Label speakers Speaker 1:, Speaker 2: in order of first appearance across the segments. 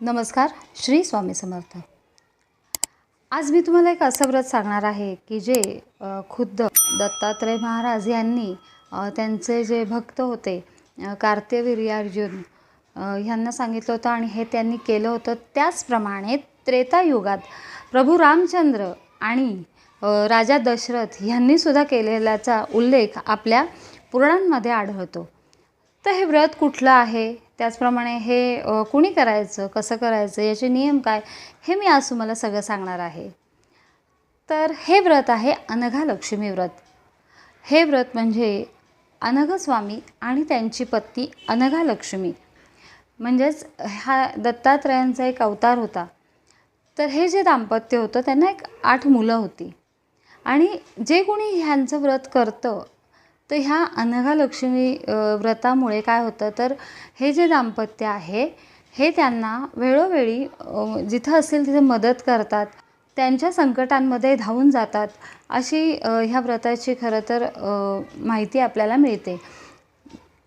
Speaker 1: नमस्कार श्री स्वामी समर्थ. आज मी तुम्हाला एक असं व्रत सांगणार आहे की जे खुद्द दत्तात्रय महाराज यांनी त्यांचे जे भक्त होते अ, कार्त्यवीर्यार्जुन ह्यांना सांगितलं होतं आणि हे त्यांनी केलं होतं. त्याचप्रमाणे त्रेतायुगात प्रभू रामचंद्र आणि राजा दशरथ ह्यांनीसुद्धा केलेल्याचा उल्लेख आपल्या पुराणांमध्ये आढळतो. तर हे व्रत कुठलं आहे? त्याचप्रमाणे हे कुणी करायचं? कसं करायचं? याचे नियम काय? हे मी आज तुम्हाला सगळं सांगणार आहे. तर हे व्रत आहे अनघा लक्ष्मी व्रत. हे व्रत म्हणजे अनघ स्वामी आणि त्यांची पत्नी अनघा लक्ष्मी म्हणजेच हा दत्तात्रयांचा एक अवतार होता. तर हे जे दाम्पत्य होतं त्यांना एक आठ मुलं होती. आणि जे कोणी ह्यांचं व्रत करतं तर ह्या अनघा लक्ष्मी व्रतामुळे काय होतं? तर हे जे दाम्पत्य आहे हे त्यांना वेळोवेळी जिथं असेल तिथे मदत करतात. त्यांच्या संकटांमध्ये धावून जातात. अशी ह्या व्रताची खरं तर माहिती आपल्याला मिळते.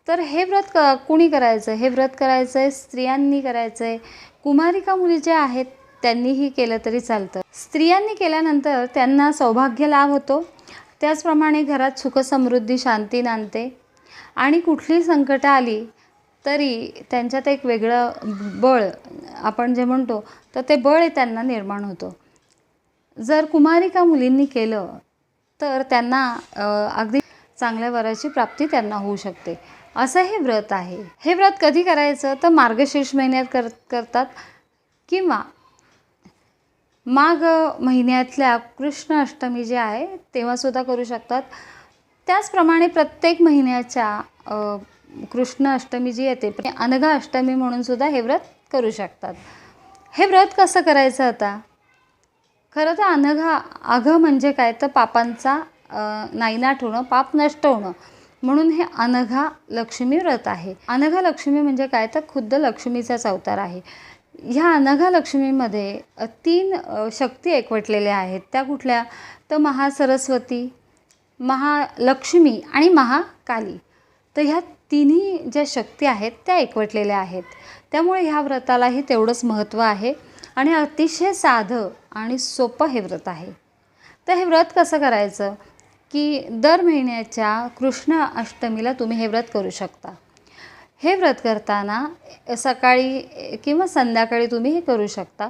Speaker 1: तर हे व्रत क कुणी करायचं? हे व्रत करायचं आहे स्त्रियांनी करायचं आहे कुमारिका मुली ज्या आहेत त्यांनीही केलं तरी चालतं. स्त्रियांनी केल्यानंतर त्यांना सौभाग्य लाभ होतो. त्याचप्रमाणे घरात सुखसमृद्धी शांती नांदते. आणि कुठली संकटं आली तरी त्यांच्यात एक वेगळं बळ आपण जे म्हणतो तर ते बळ त्यांना निर्माण होतं. जर कुमारिका मुलींनी केलं तर त्यांना अगदी चांगल्या वराची प्राप्ती त्यांना होऊ शकते. असं हे व्रत आहे. हे व्रत कधी करायचं? तर मार्गशीर्ष महिन्यात कर करतात. किंवा माघ महिन्यातल्या कृष्ण अष्टमी जे आहे तेव्हासुद्धा करू शकतात. त्याचप्रमाणे प्रत्येक महिन्याच्या कृष्ण अष्टमी जी येते अनघा अष्टमी म्हणून सुद्धा हे व्रत करू शकतात. हे व्रत कसं करायचं आता? खरं तर अनघा अघ म्हणजे काय? तर पापांचा नाईनाट नायनाट होणं पाप नष्ट होणं. म्हणून हे अनघा लक्ष्मी व्रत आहे. अनघा लक्ष्मी म्हणजे काय? तर खुद्द लक्ष्मीचाच अवतार आहे. ह्या अनघा लक्ष्मीमध्ये तीन शक्ती एकवटलेल्या आहेत. त्या कुठल्या? तर महासरस्वती महालक्ष्मी आणि महाकाली. तर ह्या तिन्ही ज्या शक्ती आहेत त्या एकवटलेल्या आहेत. त्यामुळे ह्या व्रतालाही तेवढंच महत्त्व आहे आणि अतिशय साधं आणि सोपं हे व्रत आहे. तर हे व्रत कसं करायचं? की दर महिन्याच्या कृष्ण अष्टमीला तुम्ही हे व्रत करू शकता. हे व्रत करताना सकाळी किंवा संध्याकाळी तुम्ही हे करू शकता.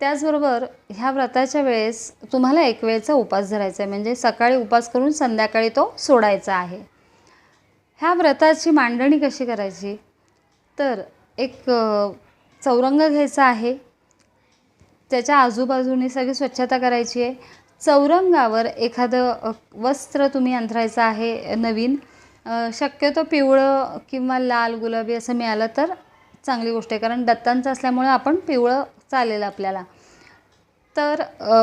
Speaker 1: त्याचबरोबर ह्या व्रताच्या वेळेस तुम्हाला एक वेळचा उपास धरायचा आहे. म्हणजे सकाळी उपास करून संध्याकाळी तो सोडायचा आहे. ह्या व्रताची मांडणी कशी करायची? तर एक चौरंग घ्यायचा आहे. त्याच्या आजूबाजूने सगळी स्वच्छता करायची आहे. चौरंगावर एखादं वस्त्र तुम्ही अंथरायचं आहे नवीन. शक्यतो पिवळं किंवा लाल गुलाबी असं मिळालं तर चांगली गोष्ट आहे. कारण दत्तांचं असल्यामुळे आपण पिवळं चालेल आपल्याला. तर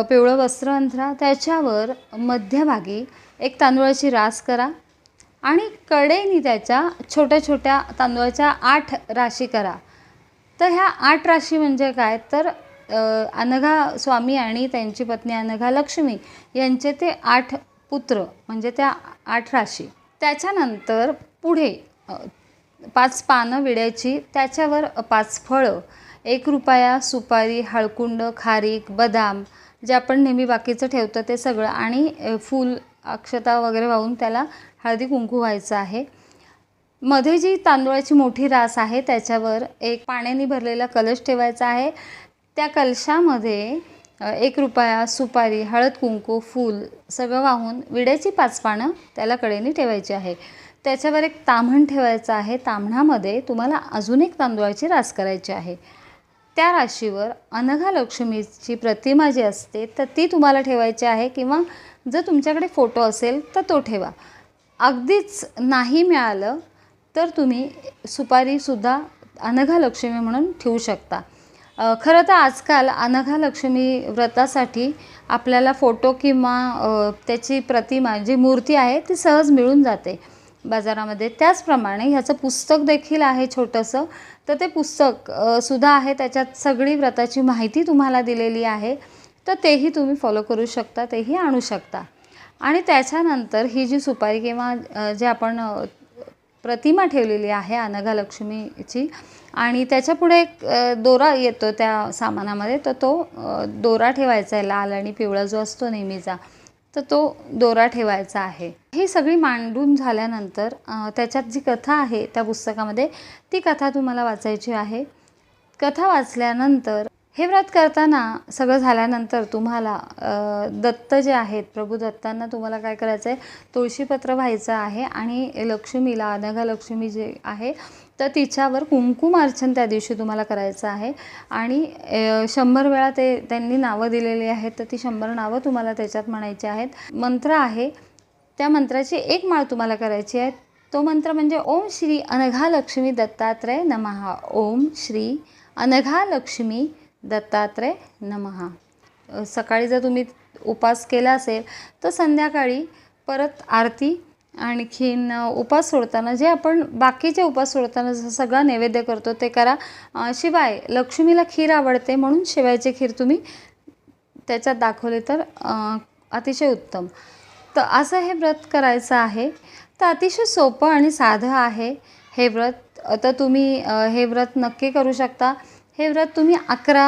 Speaker 1: पिवळं वस्त्र अंथरा त्याच्यावर मध्यभागी एक तांदूळाची रास करा आणि कडेनी त्याच्या छोट्या छोट्या तांदूळाच्या आठ राशी करा. तर ह्या आठ राशी म्हणजे काय? तर अनघा स्वामी आणि त्यांची पत्नी अनघा लक्ष्मी यांचे ते आठ पुत्र म्हणजे त्या आठ राशी. त्याच्यानंतर पुढे पाच पानं विड्याची त्याच्यावर पाच फळं एक रुपया सुपारी हळकुंड खारीक बदाम जे आपण नेहमी बाकीचं ठेवतो ते सगळं आणि फूल अक्षता वगैरे वाहून त्याला हळदी कुंकू व्हायचं आहे. मध्ये जी तांदूळाची मोठी रास आहे त्याच्यावर एक पाण्याने भरलेला कलश ठेवायचा आहे. त्या कलशामध्ये एक रुपया सुपारी हळद कुंकू फूल सगळं वाहून विड्याची पाच पानं त्याला कडेने ठेवायची आहे. त्याच्यावर एक ताम्हण ठेवायचं आहे. ताम्हणामध्ये तुम्हाला अजून एक तांदूळाची रास करायची आहे. त्या राशीवर अनघा लक्ष्मीची प्रतिमा जी असते तर ती तुम्हाला ठेवायची आहे किंवा जर तुमच्याकडे फोटो असेल तर तो ठेवा. अगदीच नाही मिळालं तर तुम्ही सुपारीसुद्धा अनघा लक्ष्मी म्हणून ठेवू शकता. खरं तर आजकाल अनघा लक्ष्मी व्रतासाठी आपल्याला फोटो किंवा त्याची प्रतिमा जी मूर्ती आहे ती सहज मिळून जाते बाजारामध्ये. त्याचप्रमाणे ह्याचं पुस्तक देखील आहे छोटंसं. तर ते पुस्तक सुद्धा आहे. त्याच्यात सगळी व्रताची माहिती तुम्हाला दिलेली आहे. तर तेही तुम्ही फॉलो करू शकता तेही आणू शकता. आणि त्याच्यानंतर ही जी सुपारी किंवा जे आपण प्रतिमा ठेवलेली आहे अनघा लक्ष्मीची आणि त्याच्यापुढे एक दोरा येतो त्या सामानामध्ये. तर तो दोरा ठेवायचा आहे लाल आणि पिवळा जो असतो नेहमीचा तर तो दोरा ठेवायचा आहे. ही सगळी मांडून झाल्यानंतर त्याच्यात जी कथा आहे त्या पुस्तकामध्ये ती कथा तुम्हाला वाचायची आहे. कथा वाचल्यानंतर हे व्रत करताना सगळं झाल्यानंतर तुम्हाला दत्त जे आहेत प्रभू दत्तांना तुम्हाला काय करायचं आहे तुळशीपत्र व्हायचं आहे आणि लक्ष्मीला अनघा लक्ष्मी जे आहे तर तिच्यावर कुंकुम अर्चन त्या दिवशी तुम्हाला करायचं आहे. आणि शंभर वेळा ते त्यांनी नावं दिलेली आहेत तर ती शंभर नावं तुम्हाला त्याच्यात म्हणायची आहेत. मंत्र आहे. त्या मंत्राची एक माळ तुम्हाला करायची आहे. तो मंत्र म्हणजे ओम श्री अनघा लक्ष्मी दत्तात्रय नमहा ओम श्री अनघा लक्ष्मी दत्तात्रय नमहा सकाळी जर तुम्ही उपास केला असेल तर संध्याकाळी परत आरती आणखीन उपास सोडताना जे आपण बाकीचे उपास सोडताना जसं सगळा नैवेद्य करतो ते करा. शिवाय लक्ष्मीला खीर आवडते म्हणून शिवायची खीर तुम्ही त्याच्यात दाखवले तर अतिशय उत्तम. तर असं हे व्रत करायचं आहे. तर अतिशय सोपं आणि साधं आहे हे व्रत. तर तुम्ही हे व्रत नक्की करू शकता. हे व्रत तुम्ही अकरा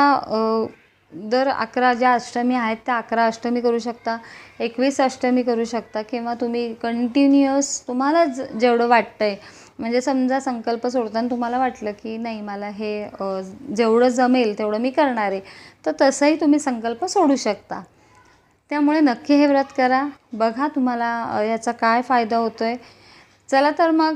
Speaker 1: दर अकरा ज्या अष्टमी आहेत त्या अकरा अष्टमी करू शकता एकवीस अष्टमी करू शकता किंवा तुम्ही कंटिन्युअस तुम्हाला ज जेवढं वाटतं आहे म्हणजे समजा संकल्प सोडताना तुम्हाला वाटलं की नाही मला हे जेवढं जमेल तेवढं मी करणार आहे. तर तसंही तुम्ही संकल्प सोडू शकता. त्यामुळे नक्की हे व्रत करा. बघा तुम्हाला याचा काय फायदा होतो आहे चला तर मग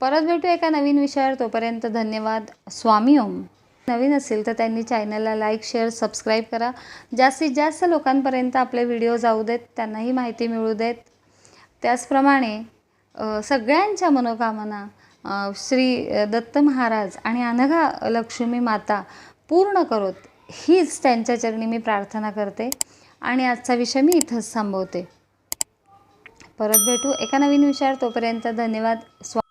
Speaker 1: परत भेटू एका नवीन विषयावर. तोपर्यंत धन्यवाद. स्वामी ओम. नवीन असेल तर त्यांनी चॅनलला लाईक शेअर सबस्क्राईब करा. जास्तीत जास्त लोकांपर्यंत आपले व्हिडिओ जाऊ देत त्यांनाही माहिती मिळू देत. त्याचप्रमाणे सगळ्यांच्या मनोकामना श्री दत्त महाराज आणि अनघा लक्ष्मी माता पूर्ण करोत हीच त्यांच्या चरणी मी प्रार्थना करते आणि आजचा विषय मी इथंच थांबवते. परत भेटू एका नवीन विषयावर. तोपर्यंत धन्यवाद. स्वा